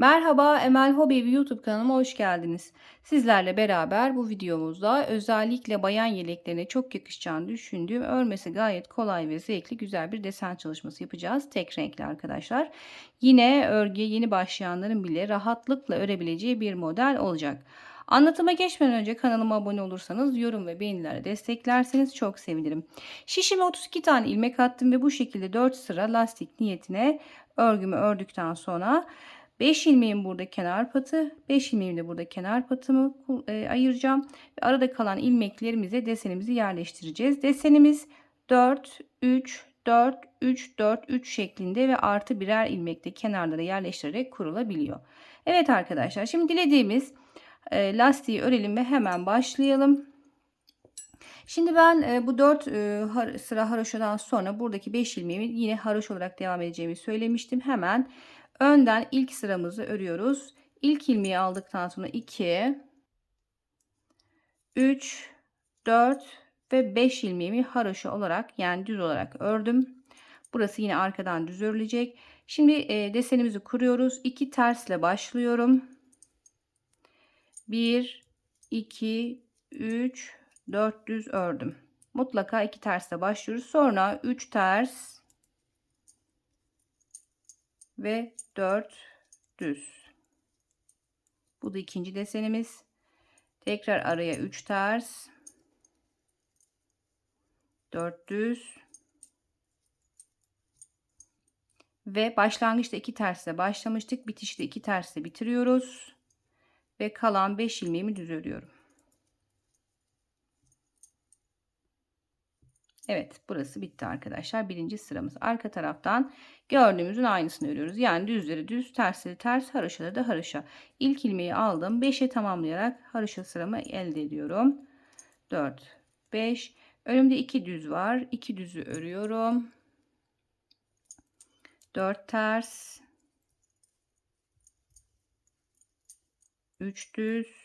Merhaba Emel Hobi YouTube kanalıma hoş geldiniz. Sizlerle beraber bu videomuzda özellikle bayan yeleklerine çok yakışacağını düşündüğüm örmesi gayet kolay ve zevkli güzel bir desen çalışması yapacağız. Tek renkli arkadaşlar. Yine örgüye yeni başlayanların bile rahatlıkla örebileceği bir model olacak. Anlatıma geçmeden önce kanalıma abone olursanız yorum ve beğenilerle desteklerseniz çok sevinirim. Şişime 32 tane ilmek attım ve bu şekilde 4 sıra lastik niyetine örgümü ördükten sonra 5 ilmeğim burada kenar patı, 5 ilmeğim de burada kenar patımı e, ayıracağım. Ve arada kalan ilmeklerimize desenimizi yerleştireceğiz. Desenimiz 4, 3, 4, 3, 4, 3 şeklinde ve artı birer ilmekte kenarlara yerleştirerek kurulabiliyor. Evet arkadaşlar şimdi dilediğimiz e, lastiği örelim ve hemen başlayalım. Şimdi ben e, bu 4 e, sıra haroşadan sonra buradaki 5 ilmeğimi yine haroş olarak devam edeceğimi söylemiştim. Hemen Önden ilk sıramızı örüyoruz. İlk ilmeği aldıktan sonra 2 3 4 ve 5 ilmeğimi haroşa olarak yani düz olarak ördüm. Burası yine arkadan düz örülecek. Şimdi e, desenimizi kuruyoruz. 2 tersle başlıyorum. 1 2 3 4 düz ördüm. Mutlaka 2 tersle başlıyoruz. Sonra 3 ters ve 4 düz. Bu da ikinci desenimiz. Tekrar araya 3 ters. 4 düz. Ve başlangıçta 2 tersle başlamıştık. Bitişte 2 tersle bitiriyoruz. Ve kalan 5 ilmeğimi düz örüyorum. Evet burası bitti arkadaşlar. Birinci sıramız. Arka taraftan gördüğümüzün aynısını örüyoruz. Yani düzleri düz, tersleri ters, haroşaları da haroşa. İlk ilmeği aldım. 5'e tamamlayarak haroşa sıramı elde ediyorum. 4, 5. Önümde 2 düz var. 2 düzü örüyorum. 4 ters. 3 düz.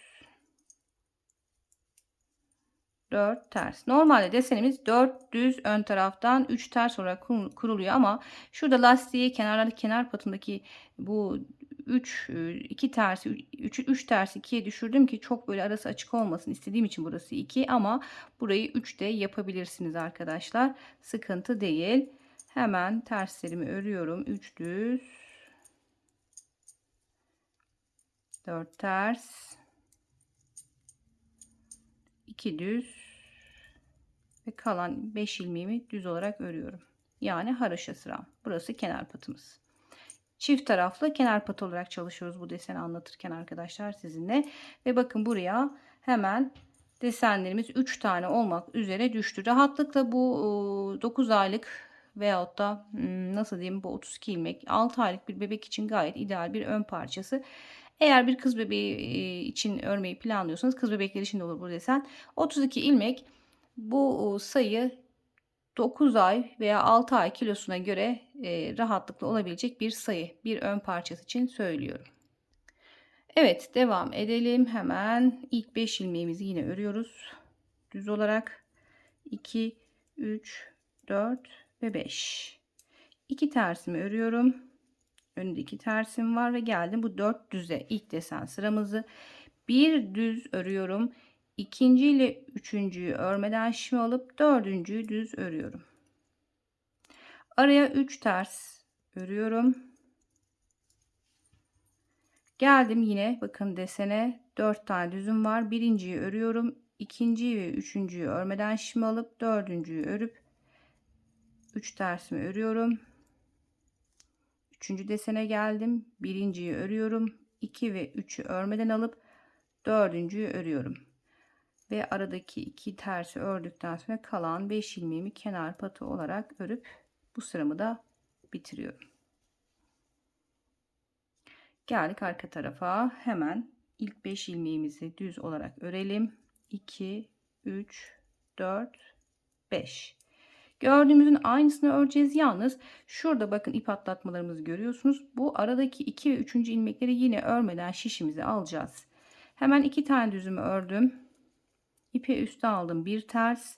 4 ters. Normalde desenimiz 4 düz ön taraftan 3 ters olarak kuruluyor ama şurada lastiği kenarları kenar patındaki bu 3 2 ters 3 3 ters 2'ye düşürdüm ki çok böyle arası açık olmasın istediğim için burası 2 ama burayı 3 de yapabilirsiniz arkadaşlar. Sıkıntı değil. Hemen terslerimi örüyorum. 3 düz 4 ters 2 düz ve kalan 5 ilmeğimi düz olarak örüyorum. Yani haraşa sıram. Burası kenar patımız. Çift taraflı kenar patı olarak çalışıyoruz bu deseni anlatırken arkadaşlar sizinle. Ve bakın buraya hemen desenlerimiz 3 tane olmak üzere düştü. Rahatlıkla bu 9 aylık veyahut da nasıl diyeyim bu 32 ilmek 6 aylık bir bebek için gayet ideal bir ön parçası. Eğer bir kız bebeği için örmeyi planlıyorsanız kız bebekleri için de olur bu desen. 32 ilmek bu sayı 9 ay veya 6 ay kilosuna göre e, rahatlıkla olabilecek bir sayı. Bir ön parçası için söylüyorum. Evet devam edelim. Hemen ilk 5 ilmeğimizi yine örüyoruz. Düz olarak 2, 3, 4 ve 5. 2 tersimi örüyorum. Önünde 2 tersim var ve geldim bu 4 düze ilk desen sıramızı bir düz örüyorum. İkinci ile üçüncüyü örmeden şişme alıp dördüncüyü düz örüyorum. Araya 3 ters örüyorum. Geldim yine bakın desene 4 tane düzüm var. Birinciyi örüyorum. ikinciyi ve üçüncüyü örmeden şişme alıp dördüncüyü örüp 3 tersimi örüyorum. Üçüncü desene geldim. Birinciyi örüyorum. 2 ve 3'ü örmeden alıp dördüncüyü örüyorum ve aradaki iki tersi ördükten sonra kalan 5 ilmeğimi kenar patı olarak örüp bu sıramı da bitiriyorum. Geldik arka tarafa. Hemen ilk 5 ilmeğimizi düz olarak örelim. 2 3 4 5 Gördüğümüzün aynısını öreceğiz. Yalnız şurada bakın ip atlatmalarımızı görüyorsunuz. Bu aradaki 2 ve 3. ilmekleri yine örmeden şişimizi alacağız. Hemen iki tane düzümü ördüm ipi üste aldım bir ters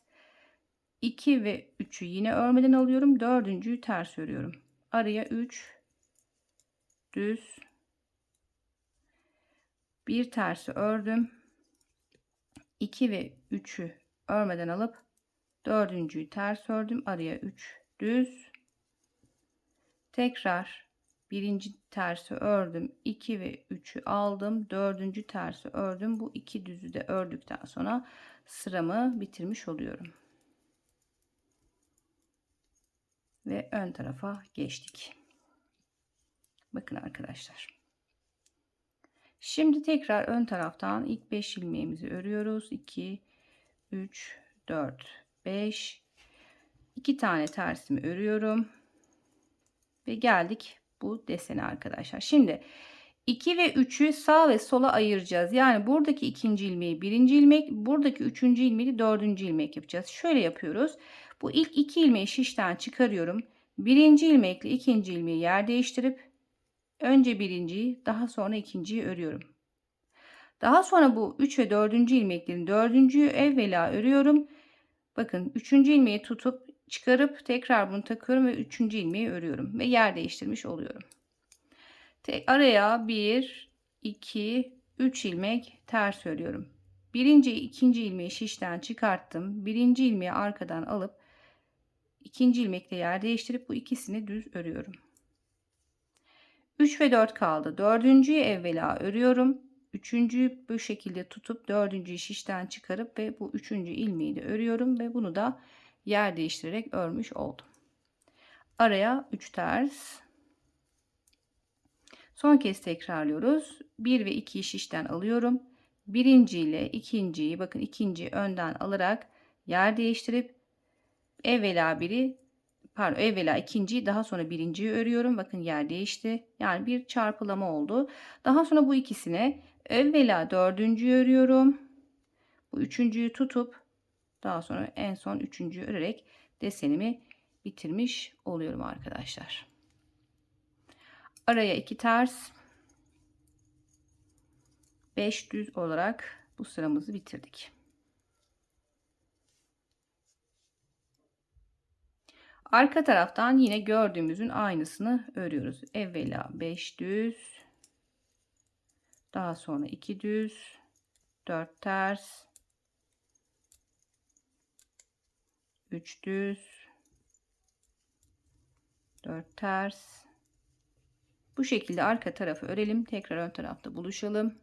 2 ve 3'ü yine örmeden alıyorum dördüncüyü ters örüyorum araya 3 düz Bir tersi ördüm. 2 ve 3'ü örmeden alıp dördüncüyü ters ördüm. Araya 3 düz. Tekrar birinci tersi ördüm. 2 ve 3'ü aldım. Dördüncü tersi ördüm. Bu iki düzü de ördükten sonra sıramı bitirmiş oluyorum. Ve ön tarafa geçtik. Bakın arkadaşlar. Şimdi tekrar ön taraftan ilk 5 ilmeğimizi örüyoruz. 2, 3, 4, 5. 2 tane tersimi örüyorum. Ve geldik bu desene arkadaşlar. Şimdi 2 ve 3'ü sağ ve sola ayıracağız. Yani buradaki ikinci ilmeği birinci ilmek, buradaki üçüncü ilmeği dördüncü ilmek yapacağız. Şöyle yapıyoruz. Bu ilk iki ilmeği şişten çıkarıyorum. Birinci ilmekle ikinci ilmeği yer değiştirip önce birinciyi daha sonra ikinciyi örüyorum. Daha sonra bu 3 ve 4. ilmeklerin 4.'yü evvela örüyorum. Bakın 3. ilmeği tutup çıkarıp tekrar bunu takıyorum ve 3. ilmeği örüyorum ve yer değiştirmiş oluyorum. Tek araya 1 2 3 ilmek ters örüyorum. Birinci, ikinci ilmeği şişten çıkarttım. Birinci ilmeği arkadan alıp ikinci ilmekle yer değiştirip bu ikisini düz örüyorum. 3 ve 4 kaldı. Dördüncüyü evvela örüyorum. Üçüncüyü bu şekilde tutup dördüncüyü şişten çıkarıp ve bu üçüncü ilmeği de örüyorum ve bunu da yer değiştirerek örmüş oldum. Araya 3 ters. Son kez tekrarlıyoruz. 1 ve 2'yi şişten alıyorum. Birinci ile ikinciyi bakın ikinci önden alarak yer değiştirip evvela biri pardon evvela ikinciyi daha sonra birinciyi örüyorum. Bakın yer değişti. Yani bir çarpılama oldu. Daha sonra bu ikisine evvela dördüncüyü örüyorum. Bu üçüncüyü tutup daha sonra en son üçüncüyü örerek desenimi bitirmiş oluyorum arkadaşlar. Araya iki ters 5 düz olarak bu sıramızı bitirdik. Arka taraftan yine gördüğümüzün aynısını örüyoruz. Evvela 5 düz. Daha sonra 2 düz. 4 ters. 3 düz. 4 ters. Bu şekilde arka tarafı örelim. Tekrar ön tarafta buluşalım.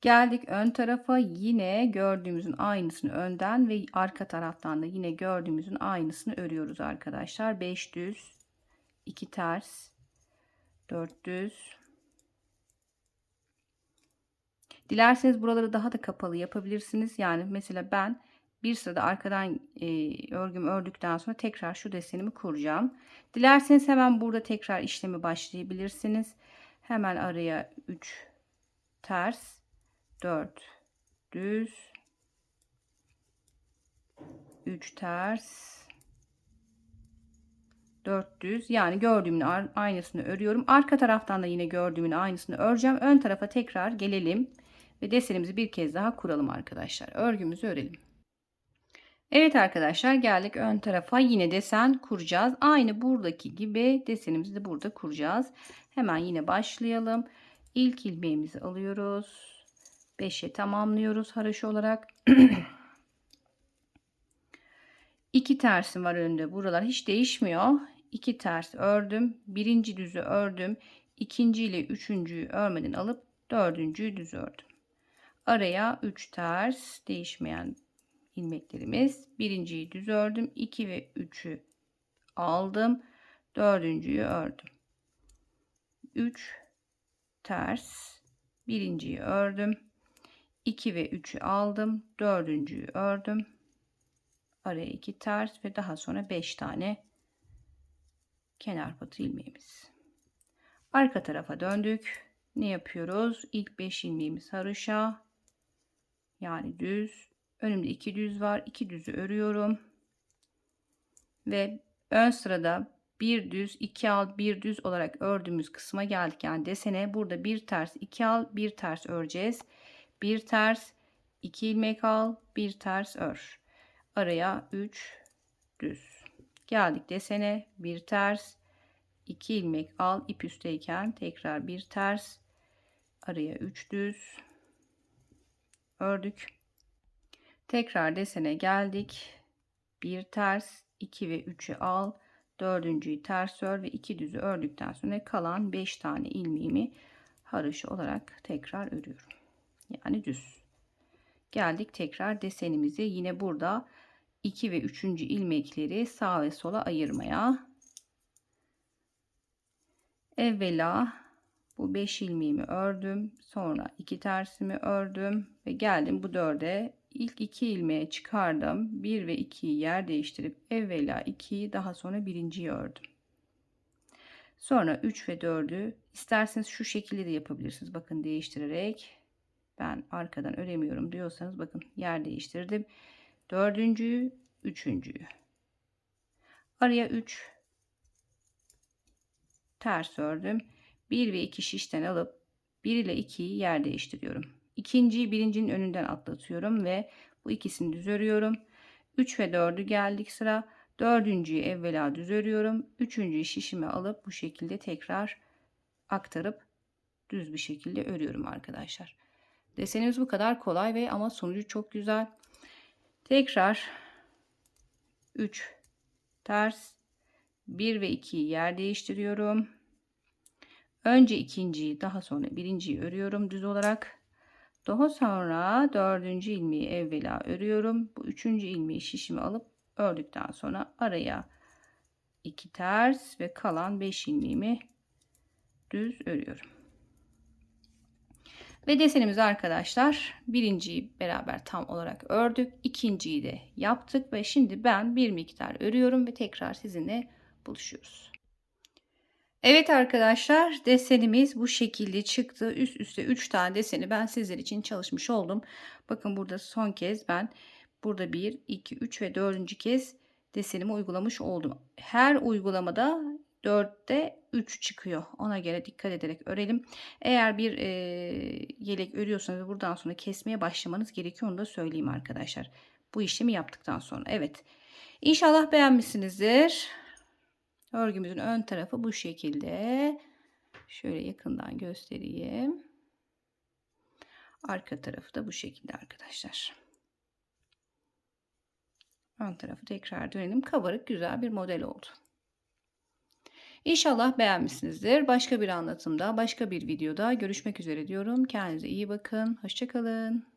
Geldik ön tarafa yine gördüğümüzün aynısını önden ve arka taraftan da yine gördüğümüzün aynısını örüyoruz arkadaşlar. 5 düz, 2 ters, 4 düz. Dilerseniz buraları daha da kapalı yapabilirsiniz. Yani mesela ben bir sırada arkadan e, örgümü ördükten sonra tekrar şu desenimi kuracağım. Dilerseniz hemen burada tekrar işlemi başlayabilirsiniz. Hemen araya 3 ters 4 düz 3 ters 4 düz yani gördüğümün aynısını örüyorum. Arka taraftan da yine gördüğümün aynısını öreceğim. Ön tarafa tekrar gelelim ve desenimizi bir kez daha kuralım arkadaşlar. Örgümüzü örelim. Evet arkadaşlar geldik ön tarafa yine desen kuracağız. Aynı buradaki gibi desenimizi de burada kuracağız. Hemen yine başlayalım. İlk ilmeğimizi alıyoruz. 5'e tamamlıyoruz haraş olarak. 2 tersim var önünde. Buralar hiç değişmiyor. 2 ters ördüm. Birinci düzü ördüm. ikinci ile üçüncüyü örmeden alıp dördüncüyü düz ördüm. Araya 3 ters değişmeyen ilmeklerimiz. Birinciyi düz ördüm. 2 ve 3'ü aldım. Dördüncüyü ördüm. 3 ters. Birinciyi ördüm. 2 ve 3'ü aldım. Dördüncüyü ördüm. Araya 2 ters ve daha sonra 5 tane kenar patı ilmeğimiz. Arka tarafa döndük. Ne yapıyoruz? İlk 5 ilmeğimiz haroşa. Yani düz. Önümde 2 düz var. 2 düzü örüyorum. Ve ön sırada bir düz, iki al, bir düz olarak ördüğümüz kısma geldik. Yani desene burada bir ters, iki al, bir ters öreceğiz bir ters 2 ilmek al bir ters ör araya 3 düz geldik desene bir ters 2 ilmek al ip üstteyken tekrar bir ters Araya 3 düz ördük. Tekrar desene geldik. Bir ters, 2 ve 3'ü al. Dördüncüyü ters ör ve 2 düzü ördükten sonra kalan 5 tane ilmeğimi haroşa olarak tekrar örüyorum. Yani düz. Geldik tekrar desenimizi yine burada 2 ve 3. ilmekleri sağ ve sola ayırmaya. Evvela bu 5 ilmeğimi ördüm. Sonra 2 tersimi ördüm ve geldim bu 4'e ilk 2 ilmeğe çıkardım. 1 ve 2'yi yer değiştirip evvela 2'yi daha sonra 1.yi ördüm. Sonra 3 ve 4'ü isterseniz şu şekilde de yapabilirsiniz. Bakın değiştirerek ben arkadan öremiyorum diyorsanız bakın yer değiştirdim. Dördüncüyü, üçüncüyü. Araya 3 ters ördüm. 1 ve 2 şişten alıp 1 ile 2'yi yer değiştiriyorum. İkinciyi birincinin önünden atlatıyorum ve bu ikisini düz örüyorum. 3 ve 4'ü geldik sıra. Dördüncüyü evvela düz örüyorum. Üçüncüyü şişime alıp bu şekilde tekrar aktarıp düz bir şekilde örüyorum arkadaşlar. Desenimiz bu kadar kolay ve ama sonucu çok güzel. Tekrar 3 ters 1 ve 2'yi yer değiştiriyorum. Önce ikinciyi daha sonra birinciyi örüyorum düz olarak. Daha sonra dördüncü ilmeği evvela örüyorum. Bu üçüncü ilmeği şişimi alıp ördükten sonra araya iki ters ve kalan 5 ilmeğimi düz örüyorum. Ve desenimizi arkadaşlar birinciyi beraber tam olarak ördük. ikinciyi de yaptık ve şimdi ben bir miktar örüyorum ve tekrar sizinle buluşuyoruz. Evet arkadaşlar desenimiz bu şekilde çıktı. Üst üste 3 tane deseni ben sizler için çalışmış oldum. Bakın burada son kez ben burada 1, 2, 3 ve 4. kez desenimi uygulamış oldum. Her uygulamada 4'te 3 çıkıyor. Ona göre dikkat ederek örelim. Eğer bir e, yelek örüyorsanız buradan sonra kesmeye başlamanız gerekiyor. Onu da söyleyeyim arkadaşlar. Bu işlemi yaptıktan sonra. Evet. İnşallah beğenmişsinizdir. Örgümüzün ön tarafı bu şekilde. Şöyle yakından göstereyim. Arka tarafı da bu şekilde arkadaşlar. Ön tarafı tekrar dönelim. Kabarık güzel bir model oldu. İnşallah beğenmişsinizdir. Başka bir anlatımda, başka bir videoda görüşmek üzere diyorum. Kendinize iyi bakın. Hoşçakalın.